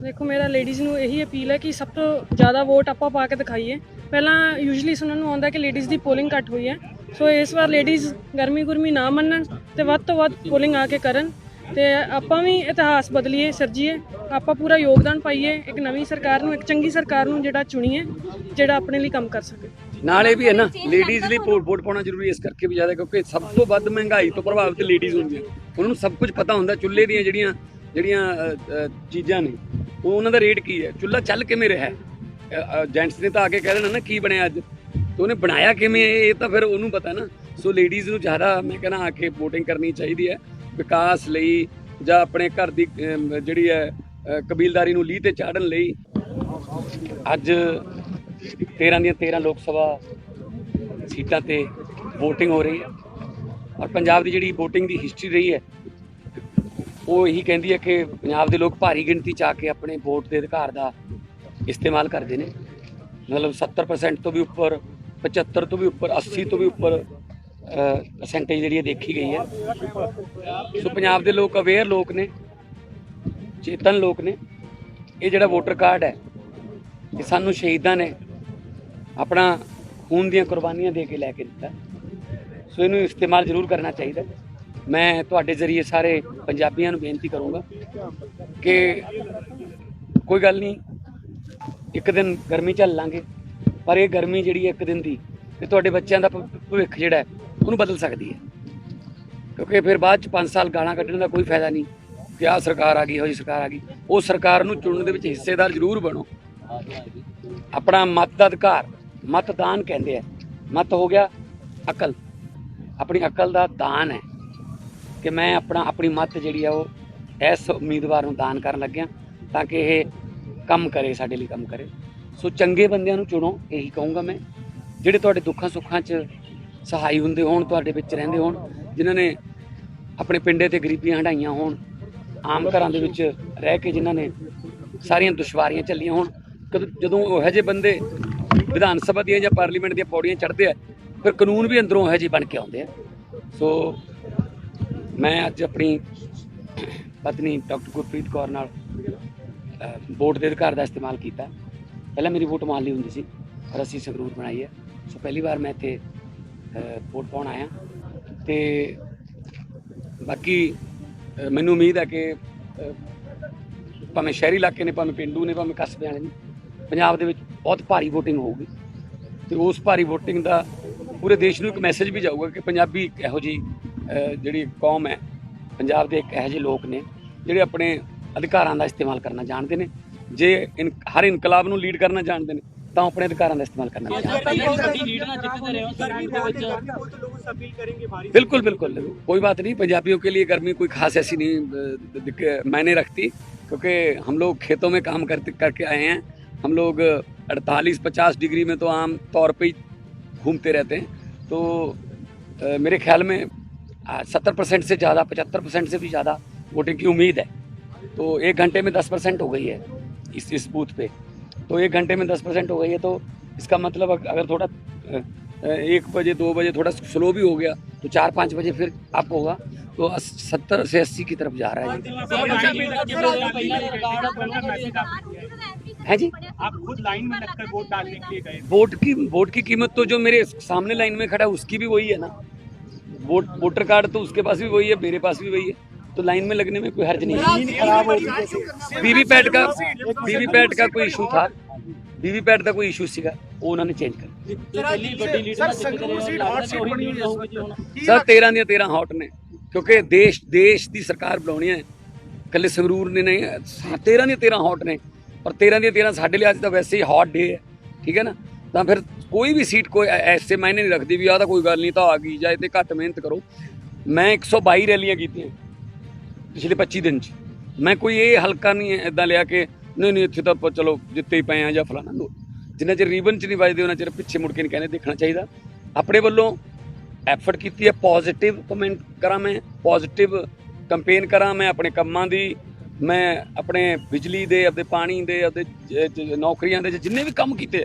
ਦੇਖੋ, ਮੇਰਾ ਲੇਡੀਜ਼ ਨੂੰ ਇਹੀ ਅਪੀਲ ਹੈ ਕਿ ਸਭ ਤੋਂ ਜ਼ਿਆਦਾ ਵੋਟ ਆਪਾਂ ਪਾ ਕੇ ਦਿਖਾਈਏ। ਪਹਿਲਾਂ ਯੂਜੂਲੀ ਸੁਣਨ ਨੂੰ ਆਉਂਦਾ ਕਿ ਲੇਡੀਜ਼ ਦੀ ਪੋਲਿੰਗ ਘੱਟ ਹੋਈ ਹੈ। ਸੋ ਇਸ ਵਾਰ ਲੇਡੀਜ਼ ਗਰਮੀ ਗੁਰਮੀ ਨਾ ਮੰਨਣ ਤੇ ਵੱਧ ਤੋਂ ਵੱਧ ਪੋਲਿੰਗ ਆ ਕੇ ਕਰਨ ਤੇ ਆਪਾਂ ਵੀ ਇਤਿਹਾਸ ਬਦਲੀਏ, ਸਰਜੀਏ। ਆਪਾਂ ਪੂਰਾ ਯੋਗਦਾਨ ਪਾਈਏ, ਇੱਕ ਨਵੀਂ ਸਰਕਾਰ ਨੂੰ, ਇੱਕ ਚੰਗੀ ਸਰਕਾਰ ਨੂੰ ਜਿਹੜਾ ਚੁਣੀਏ, ਜਿਹੜਾ ਆਪਣੇ ਲਈ ਕੰਮ ਕਰ ਸਕੇ। ਨਾਲੇ ਵੀ ਹੈ ਨਾ ਲੇਡੀਜ਼ ਲਈ ਵੋਟ ਪਾਉਣਾ ਜ਼ਰੂਰੀ ਇਸ ਕਰਕੇ ਵੀ ਜ਼ਿਆਦਾ, ਕਿਉਂਕਿ ਸਭ ਤੋਂ ਵੱਧ ਮਹਿੰਗਾਈ ਤੋਂ ਪ੍ਰਭਾਵਿਤ ਲੇਡੀਜ਼ ਹੁੰਦੀਆਂ। ਉਹਨਾਂ ਨੂੰ ਸਭ ਕੁਝ ਪਤਾ ਹੁੰਦਾ, ਚੁੱਲ੍ਹੇ ਦੀਆਂ ਜਿਹੜੀਆਂ ਜਿਹੜੀਆਂ ਚੀਜ਼ਾਂ ਨੇ। ਉਹ ਉਹਨਾਂ ਦਾ ਰੇਟ ਕੀ ਹੈ? ਚੁੱਲ੍ਹਾ ਚੱਲ ਕਿਵੇਂ ਰਿਹਾ? ਜੈਂਟਸ ਨੇ ਤਾਂ ਆ ਕੇ ਕਹਿ ਦੇਣਾ ਨਾ, ਕੀ ਬਣਿਆ ਅੱਜ? ਤੇ ਉਹਨੇ ਬਣਾਇਆ ਕਿਵੇਂ? ਇਹ ਤਾਂ ਫਿਰ ਉਹਨੂੰ ਪਤਾ ਨਾ। ਸੋ ਲੇਡੀਜ਼ ਨੂੰ ਜ਼ਿਆਦਾ ਮੈਂ ਕਹਿੰਦਾ ਆ ਕੇ ਵੋਟਿੰਗ ਕਰਨੀ ਚਾਹੀਦੀ ਹੈ। ਵਿਕਾਸ ਲਈ ਜਾਂ ਆਪਣੇ ਘਰ ਦੀ ਜਿਹੜੀ ਹੈ ਕਬੀਲਦਾਰੀ ਨੂੰ ਲੀਹ ਤੇ ਚਾੜਨ ਲਈ ਅੱਜ 13 ਦੀਆਂ 13 ਲੋਕ ਸਭਾ ਸੀਟਾਂ ਤੇ VOTING ਹੋ ਰਹੀ ਹੈ। ਔਰ ਪੰਜਾਬ ਦੀ ਜਿਹੜੀ VOTING ਦੀ ਹਿਸਟਰੀ ਰਹੀ ਹੈ ਉਹ ਇਹੀ ਕਹਿੰਦੀ ਹੈ ਕਿ ਪੰਜਾਬ ਦੇ ਲੋਕ ਭਾਰੀ ਗਿਣਤੀ ਚ ਆ ਕੇ ਆਪਣੇ ਵੋਟ ਦੇ ਅਧਿਕਾਰ ਦਾ ਇਸਤੇਮਾਲ ਕਰਦੇ ਨੇ। ਮਤਲਬ 70% ਤੋਂ ਵੀ ਉੱਪਰ 75 ਤੋਂ ਵੀ ਉੱਪਰ 80 ਤੋਂ ਵੀ ਉੱਪਰ ਪਰਸੈਂਟੇਜ ਜਿਹੜੀ ਹੈ ਦੇਖੀ ਗਈ ਹੈ। ਸੋ ਪੰਜਾਬ ਦੇ ਲੋਕ ਅਵੇਅਰ ਲੋਕ ਨੇ, ਚੇਤਨ ਲੋਕ ਨੇ। ਇਹ ਜਿਹੜਾ ਵੋਟਰ ਕਾਰਡ ਹੈ, ਇਹ ਸਾਨੂੰ ਸ਼ਹੀਦਾਂ ਨੇ ਆਪਣਾ ਖੂਨ ਦੀਆਂ ਕੁਰਬਾਨੀਆਂ ਦੇ ਕੇ ਲੈ ਕੇ ਦਿੱਤਾ। ਸੋ ਇਹਨੂੰ ਇਸਤੇਮਾਲ ਜ਼ਰੂਰ ਕਰਨਾ ਚਾਹੀਦਾ। ਮੈਂ ਤੁਹਾਡੇ ਜ਼ਰੀਏ ਸਾਰੇ ਪੰਜਾਬੀਆਂ ਨੂੰ ਬੇਨਤੀ ਕਰੂੰਗਾ ਕਿ ਕੋਈ ਗੱਲ ਨਹੀਂ, ਇੱਕ ਦਿਨ ਗਰਮੀ ਝੱਲ ਲਾਂਗੇ, ਪਰ ਇਹ ਗਰਮੀ ਜਿਹੜੀ ਹੈ ਇੱਕ ਦਿਨ ਦੀ ਤੇ ਤੁਹਾਡੇ ਬੱਚਿਆਂ ਦਾ ਭ- ਭਵਿੱਖ ਜਿਹੜਾ ਉਹਨੂੰ ਬਦਲ ਸਕਦੀ ਹੈ। ਕਿਉਂਕਿ ਫਿਰ ਬਾਅਦ ਚ 5 ਸਾਲ ਗਾਲਾਂ ਕੱਢਣ ਦਾ ਕੋਈ ਫਾਇਦਾ ਨਹੀਂ ਕਿ ਆਹ ਸਰਕਾਰ ਆ ਗਈ ਹੋਈ ਸਰਕਾਰ ਆ ਗਈ। ਉਹ ਸਰਕਾਰ ਨੂੰ ਚੁਣਨ ਦੇ ਵਿੱਚ ਹਿੱਸੇਦਾਰ ਜ਼ਰੂਰ ਬਣੋ। ਆਪਣਾ ਮਤ ਦਾ ਅਧਿਕਾਰ, ਮਤਦਾਨ ਕਹਿੰਦੇ ਆ। ਮਤ ਹੋ ਗਿਆ ਅਕਲ। ਆਪਣੀ ਅਕਲ ਦਾ ਦਾਨ ਹੈ। ਕਿ ਮੈਂ ਆਪਣਾ ਆਪਣੀ ਮੱਤ ਜਿਹੜੀ ਆ ਉਹ ਇਸ ਉਮੀਦਵਾਰ ਨੂੰ ਦਾਨ ਕਰਨ ਲੱਗਿਆ ਤਾਂ ਕਿ ਇਹ ਕੰਮ ਕਰੇ, ਸਾਡੇ ਲਈ ਕੰਮ ਕਰੇ। ਸੋ ਚੰਗੇ ਬੰਦਿਆਂ ਨੂੰ ਚੁਣੋ, ਇਹੀ ਕਹੂੰਗਾ ਮੈਂ। ਜਿਹੜੇ ਤੁਹਾਡੇ ਦੁੱਖਾਂ ਸੁੱਖਾਂ 'ਚ ਸਹਾਈ ਹੁੰਦੇ ਹੋਣ, ਤੁਹਾਡੇ ਵਿੱਚ ਰਹਿੰਦੇ ਹੋਣ, ਜਿਨ੍ਹਾਂ ਨੇ ਆਪਣੇ ਪਿੰਡੇ ਤੇ ਗਰੀਬੀਆਂ ਹੰਢਾਈਆਂ ਹੋਣ, ਆਮ ਘਰਾਂ ਦੇ ਵਿੱਚ ਰਹਿ ਕੇ ਜਿਨ੍ਹਾਂ ਨੇ ਸਾਰੀਆਂ ਦੁਸ਼ਵਾਰੀਆਂ ਝੱਲੀਆਂ ਹੋਣ, ਕਦੋਂ ਜਦੋਂ ਉਹੋ ਜਿਹੇ ਬੰਦੇ ਵਿਧਾਨ ਸਭਾ ਦੀਆਂ ਜਾਂ ਪਾਰਲੀਮੈਂਟ ਦੀਆਂ ਪੌੜੀਆਂ ਚੜ੍ਹਦੇ ਆ, ਫਿਰ ਕਾਨੂੰਨ ਵੀ ਅੰਦਰੋਂ ਇਹੋ ਜਿਹੇ ਬਣ ਕੇ ਆਉਂਦੇ ਆ। ਸੋ ਮੈਂ ਅੱਜ ਆਪਣੀ ਪਤਨੀ ਡਾਕਟਰ ਗੁਰਪ੍ਰੀਤ ਕੌਰ ਨਾਲ ਵੋਟ ਦੇ ਅਧਿਕਾਰ ਦਾ ਇਸਤੇਮਾਲ ਕੀਤਾ। ਪਹਿਲਾਂ ਮੇਰੀ ਵੋਟ ਮਾਲੀ ਹੁੰਦੀ ਸੀ, ਪਰ ਅਸੀਂ ਸੰਗਰੂਰ ਬਣਾਈ ਹੈ। ਸੋ ਪਹਿਲੀ ਵਾਰ ਮੈਂ ਇੱਥੇ ਵੋਟ ਪਾਉਣ ਆਇਆ। ਤੇ ਬਾਕੀ ਮੈਨੂੰ ਉਮੀਦ ਹੈ ਕਿ ਭਾਵੇਂ ਸ਼ਹਿਰੀ ਇਲਾਕੇ ਨੇ, ਭਾਵੇਂ ਪਿੰਡੂ ਨੇ, ਭਾਵੇਂ ਕਸਬੇ ਵਾਲੇ ਨੇ, ਪੰਜਾਬ ਦੇ ਵਿੱਚ ਬਹੁਤ ਭਾਰੀ VOTING ਹੋਊਗੀ। ਤੇ ਉਸ ਭਾਰੀ VOTING ਦਾ ਪੂਰੇ ਦੇਸ਼ ਨੂੰ ਇੱਕ ਮੈਸੇਜ ਵੀ ਜਾਊਗਾ ਕਿ ਪੰਜਾਬੀ ਇੱਕ ਇਹੋ ਜਿਹੀ ਜਿਹੜੀ ਕੌਮ ਹੈ ਪੰਜਾਬ ਦੇ ਇੱਕ ਇਹੋ ਜਿਹੇ ਲੋਕ ਨੇ ਜਿਹੜੇ ਆਪਣੇ ਅਧਿਕਾਰਾਂ ਦਾ ਇਸਤੇਮਾਲ ਕਰਨਾ ਜਾਣਦੇ ਨੇ ਜੇ ਇਨ- ਹਰ ਇਨਕਲਾਬ ਨੂੰ ਲੀਡ ਕਰਨਾ ਜਾਣਦੇ ਨੇ ਤਾਂ ਉਹ ਆਪਣੇ ਅਧਿਕਾਰਾਂ ਦਾ ਇਸਤੇਮਾਲ ਕਰਨਾ ਵੀ ਜਾਣਦੇ ਨੇ बिल्कुल बिल्कुल कोई बात नहीं पंजाबियों के लिए गर्मी कोई खास ऐसी नहीं अ, दिक- मायने रखती क्योंकि हम लोग खेतों में काम करते करके आए हैं हम लोग 48-50 डिग्री में तो आम तौर पे ही घूमते रहते हैं तो अ, मेरे ख्याल में सत्तर परसेंट से ज़्यादा पचहत्तर परसेंट से भी ज़्यादा वोटिंग की उम्मीद है। तो एक घंटे में दस परसेंट हो गई है इस इस बूथ पे। तो एक घंटे में दस परसेंट हो गई है तो इसका मतलब अग- अगर थोड़ा एक बजे दो बजे थोड़ा स्लो भी हो गया तो चार पाँच बजे फिर अप होगा। तो सत्तर से अस्सी की तरफ़ जा रहा है जी। है जी। आप खुद लाइन में लगकर वोट डालने के लिए गए। वोट की वोट की कीमत तो जो मेरे सामने लाइन में खड़ा है उसकी भी वही है ना। वोटर कार्ड तो उसके पास भी वही है मेरे पास भी वही है तो लाइन में लगने में कोई हर्ज नहीं है खराब हो गई वीवीपैट का वीवीपैट का कोई इशू था वीवीपैट का कोई इशू ਸੀਗਾ ਉਹ ਉਹਨਾਂ ਨੇ ਚੇਂਜ ਕਰ sir Sangrur seat hot seat बनी हुई है इस वक्त। ਸਰ 13 ਦੀਆਂ 13 ਹੌਟ ਨੇ ਕਿਉਂਕਿ ਦੇਸ਼ ਦੇਸ਼ ਦੀ ਸਰਕਾਰ ਬਣਾਉਣੀ ਹੈ ਕੱਲੇ ਸੰਗਰੂਰ ਨੇ ਨਹੀਂ 13 ਦੀਆਂ 13 ਹੌਟ ਨੇ ਔਰ 13 ਦੀਆਂ 13 ਸਾਡੇ ਲਈ ਅੱਜ ਤਾਂ ਵੈਸੇ ਹੀ ਹੌਟ ਡੇ ਹੈ ਠੀਕ ਹੈ ਨਾ ਤਾਂ ਫਿਰ ਕੋਈ ਵੀ ਸੀਟ ਕੋਈ ਐਸੇ ਮਾਇਨੇ ਨਹੀਂ ਰੱਖਦੀ ਵੀ ਆਹ ਤਾਂ ਕੋਈ ਗੱਲ ਨਹੀਂ, ਤਾਂ ਆ ਗਈ, ਜਾਂ ਇਹ ਤੇ ਘੱਟ ਮਿਹਨਤ ਕਰੋ। ਮੈਂ 122 ਰੈਲੀਆਂ ਕੀਤੀਆਂ ਪਿਛਲੇ 25 ਦਿਨ ਚ। ਮੈਂ ਕੋਈ ਇਹ ਹਲਕਾ ਨਹੀਂ ਇਦਾਂ ਲਿਆ ਕਿ ਨਹੀਂ ਨਹੀਂ, ਇੱਥੇ ਤਾਂ ਆਪਾਂ ਚਲੋ ਜਿੱਤੇ ਹੀ ਪਏ ਆ ਜਾਂ ਫਲਾਣਾ ਨੋ। ਜਿੰਨਾ ਚਿਰ ਰੀਬਨ ਚ ਨਹੀਂ ਵੱਜਦੇ, ਉਹਨਾਂ ਚਿਰ ਪਿੱਛੇ ਮੁੜ ਕੇ ਨਹੀਂ ਕਹਿੰਦੇ, ਦੇਖਣਾ ਚਾਹੀਦਾ। ਆਪਣੇ ਵੱਲੋਂ ਐਫਰਟ ਕੀਤੀ ਹੈ, ਪੋਜ਼ਿਟਿਵ ਕਮੈਂਟ ਕਰਾਂ ਮੈਂ, ਪੋਜ਼ਿਟਿਵ ਕੰਪੇਨ ਕਰਾਂ ਮੈਂ ਆਪਣੇ ਕੰਮਾਂ ਦੀ। ਮੈਂ ਆਪਣੇ ਬਿਜਲੀ ਦੇ, ਆਪਣੇ ਪਾਣੀ ਦੇ, ਆਪਣੇ ਨੌਕਰੀਆਂ ਦੇ, ਜਿੰਨੇ ਵੀ ਕੰਮ ਕੀਤੇ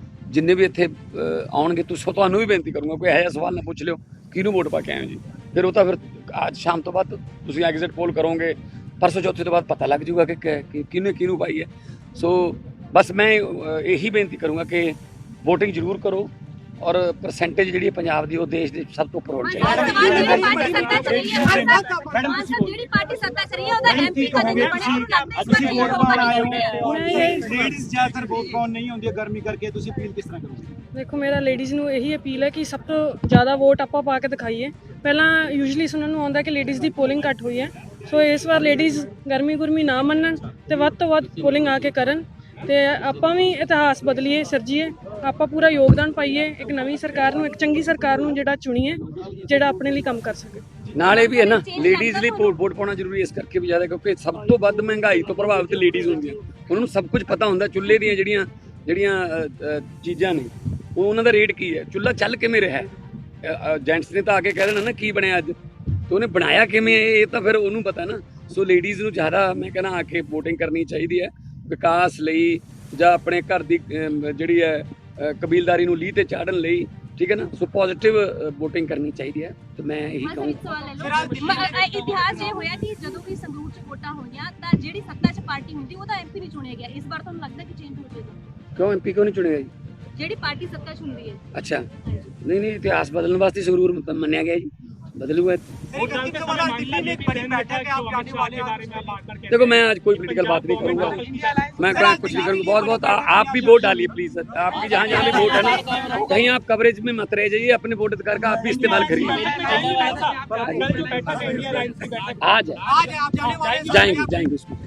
ਜਿੰਨੇ ਵੀ ਇੱਥੇ ਅ, ਆਉਣਗੇ ਤੁਸੀਂ ਤੁਹਾਨੂੰ ਵੀ ਬੇਨਤੀ ਕਰੂੰਗਾ ਕੋਈ ਇਹੋ ਜਿਹਾ ਸਵਾਲ ਨਾ ਪੁੱਛ ਲਿਓ ਕਿਹਨੂੰ ਵੋਟ ਪਾ ਕੇ ਆਏ ਹੋ ਜੀ ਫਿਰ ਉਹ ਤਾਂ ਫਿਰ ਅੱਜ ਸ਼ਾਮ ਤੋਂ ਬਾਅਦ ਤੁਸੀਂ ਐਗਜ਼ਿਟ ਪੋਲ ਕਰੋਗੇ ਪਰਸੋਂ ਚੌਥੇ ਤੋਂ ਬਾਅਦ ਪਤਾ ਲੱਗ ਜਾਊਗਾ ਕਿ ਕਿ- ਕਿ ਕਿਹਨੇ ਕਿਹਨੂੰ ਪਾਈ ਹੈ ਸੋ ਬਸ ਮੈਂ ਅ, ਇਹੀ ਬੇਨਤੀ ਕਰੂੰਗਾ ਕਿ VOTING ਜ਼ਰੂਰ ਕਰੋ ਔਰ ਪਰਸੈਂਟੇਜ ਜਿਹੜੀ ਹੈ ਪੰਜਾਬ ਦੀ ਉਹ ਦੇਸ਼ ਦੇ ਸਭ ਤੋਂ ਉੱਪਰ ਹੋਣੀ ਚਾਹੀਦੀ ਹੈ ਜਿਹੜੀ ਪਾਰਟੀ ਸੱਤਾ ਚ ਰਹੀ ਹੈ ਮੈਡਮ ਜਿਹੜੀ ਪਾਰਟੀ ਸੱਤਾ ਚ ਰਹੀ ਹੈ ਉਹਦਾ ਐਮਪੀ ਕਦੇ ਨਹੀਂ ਬਣਿਆ? ਉਹਨੂੰ ਲੱਗਦਾ ਇਸ ਵਾਰ ਵੋਟ ਪਾਉਣੀ ਚਾਹੀਦੀ ਹੈ। ਲੇਡੀਜ਼ ਜ਼ਿਆਦਾਤਰ ਵੋਟ ਪਾਉਣ ਨਹੀਂ ਆਉਂਦੀ ਗਰਮੀ ਕਰਕੇ ਤੁਸੀਂ ਅਪੀਲ ਕਿਸ ਤਰ੍ਹਾਂ ਕਰੋਗੇ? ਦੇਖੋ ਮੇਰਾ ਲੇਡੀਜ਼ ਨੂੰ ਇਹੀ ਅਪੀਲ ਹੈ ਕਿ ਸਭ ਤੋਂ ਜ਼ਿਆਦਾ ਵੋਟ ਆਪਾਂ ਪਾ ਕੇ ਦਿਖਾਈਏ। ਪਹਿਲਾਂ ਯੂਜੂਲੀ ਸੁਣਨ ਨੂੰ ਆਉਂਦਾ ਕਿ ਲੇਡੀਜ਼ ਦੀ ਪੋਲਿੰਗ ਘੱਟ ਹੋਈ ਹੈ। ਸੋ ਇਸ ਵਾਰ ਲੇਡੀਜ਼ ਗਰਮੀ ਗੁਰਮੀ ਨਾ ਮੰਨਣ ਤੇ ਵੱਧ ਤੋਂ ਵੱਧ ਪੋਲਿੰਗ ਆ ਕੇ ਕਰਨ ਤੇ ਆਪਾਂ ਵੀ ਇਤਿਹਾਸ ਬਦਲੀਏ ਸਿਰਜੀਏ। ਆਪਾਂ ਪੂਰਾ ਯੋਗਦਾਨ ਪਾਈਏ ਇੱਕ ਨਵੀਂ ਸਰਕਾਰ ਨੂੰ ਇੱਕ ਚੰਗੀ ਸਰਕਾਰ ਨੂੰ ਜਿਹੜਾ ਚੁਣੀਏ ਜਿਹੜਾ ਆਪਣੇ ਲਈ ਕੰਮ ਕਰ ਸਕੇ। ਨਾਲੇ ਵੀ ਹੈ ਨਾ ਲੇਡੀਜ਼ ਲਈ ਵੋਟ ਵੋਟ ਪਾਉਣਾ ਜ਼ਰੂਰੀ ਇਸ ਕਰਕੇ ਵੀ ਜ਼ਿਆਦਾ ਕਿਉਂਕਿ ਸਭ ਤੋਂ ਵੱਧ ਮਹਿੰਗਾਈ ਤੋਂ ਪ੍ਰਭਾਵਿਤ ਲੇਡੀਜ਼ ਹੁੰਦੀਆਂ। ਉਹਨਾਂ ਨੂੰ ਸਭ ਕੁਝ ਪਤਾ ਹੁੰਦਾ ਚੁੱਲ੍ਹੇ ਦੀਆਂ ਜਿਹੜੀਆਂ ਜਿਹੜੀਆਂ ਚੀਜ਼ਾਂ ਨੇ ਉਹ ਉਹਨਾਂ ਦਾ ਰੇਟ ਕੀ ਹੈ? ਚੁੱਲ੍ਹਾ ਚੱਲ ਕਿਵੇਂ ਰਿਹਾ ਹੈ? ਜੈਂਟਸ ਨੇ ਤਾਂ ਆ ਕੇ ਕਹਿ ਦੇਣਾ ਨਾ ਕੀ ਬਣਿਆ ਅੱਜ? ਤੇ ਉਹਨੇ ਬਣਾਇਆ ਕਿਵੇਂ ਇਹ ਤਾਂ ਫਿਰ ਉਹਨੂੰ ਪਤਾ ਨਾ। ਸੋ ਲੇਡੀਜ਼ ਨੂੰ ਜ਼ਿਆਦਾ ਮੈਂ ਕਹਿੰਦਾ ਆ ਕੇ VOTING ਕਰਨੀ ਚਾਹੀਦੀ ਹੈ। ਵਿਕਾਸ ਲਈ ਜਾਂ ਆਪਣੇ ਘਰ ਦੀ ਜਿਹੜੀ ਹੈ ਕਬੀਲਦਾਰੀ ਨੂੰ ਲੀਹ ਤੇ ਚਾੜਨ ਲਈ ਠੀਕ ਹੈ ਨਾ? ਸੋ ਪੋਜ਼ਿਟਿਵ VOTING ਕਰਨੀ ਚਾਹੀਦੀ ਹੈ। ਤੇ ਮੈਂ ਇਹੀ ਬਸ ਕਹੂੰ ਇੱਕ ਸਵਾਲ ਲੈ ਲਓ ਮ- ਅ- ਅ- ਇਤਿਹਾਸ ਇਹ ਹੋਇਆ ਕਿ ਜਦੋਂ ਵੀ ਸੰਗਰੂਰ ਚ ਵੋਟਾਂ ਹੋਈਆਂ ਤਾਂ ਜਿਹੜੀ ਸੱਤਾ ਚ ਪਾਰਟੀ ਹੁੰਦੀ ਉਹਦਾ ਐਮਪੀ ਨਹੀਂ ਚੁਣਿਆ ਗਿਆ। ਇਸ ਵਾਰ ਤੁਹਾਨੂੰ ਲੱਗਦਾ ਕਿ ਚੇਂਜ ਹੋ ਜਾਏਗਾ? ਕਿਉਂ ਐਮਪੀ ਕਿਉਂ ਨਹੀਂ ਚੁਣਿਆ ਜੀ? ਜਿਹੜੀ ਪਾਰਟੀ ਸੱਤਾ ਚ ਹੁੰਦੀ ਹੈ। ਅੱਛਾ। ਨਹੀਂ ਨਹੀਂ ਇਤਿਹਾਸ ਬਦਲਣ ਵਾਸਤੇ ਸੰਗਰੂਰ ਮ- ਮੰਨਿਆ ਗਿਆ ਜੀ। बदले हुए देखो मैं आज कोई पोलिटिकल बात नहीं करूँगा। मैं कहा कुछ नहीं करूँगा। बहुत बहुत आप भी वोट डालिए प्लीज़ सर आपकी जहाँ जहाँ भी वोट है ना कहीं आप कवरेज में मत रह जाइए अपने वोट अधिकार का आप भी इस्तेमाल करिए। आज जाएँगे जाएँगे उसमें।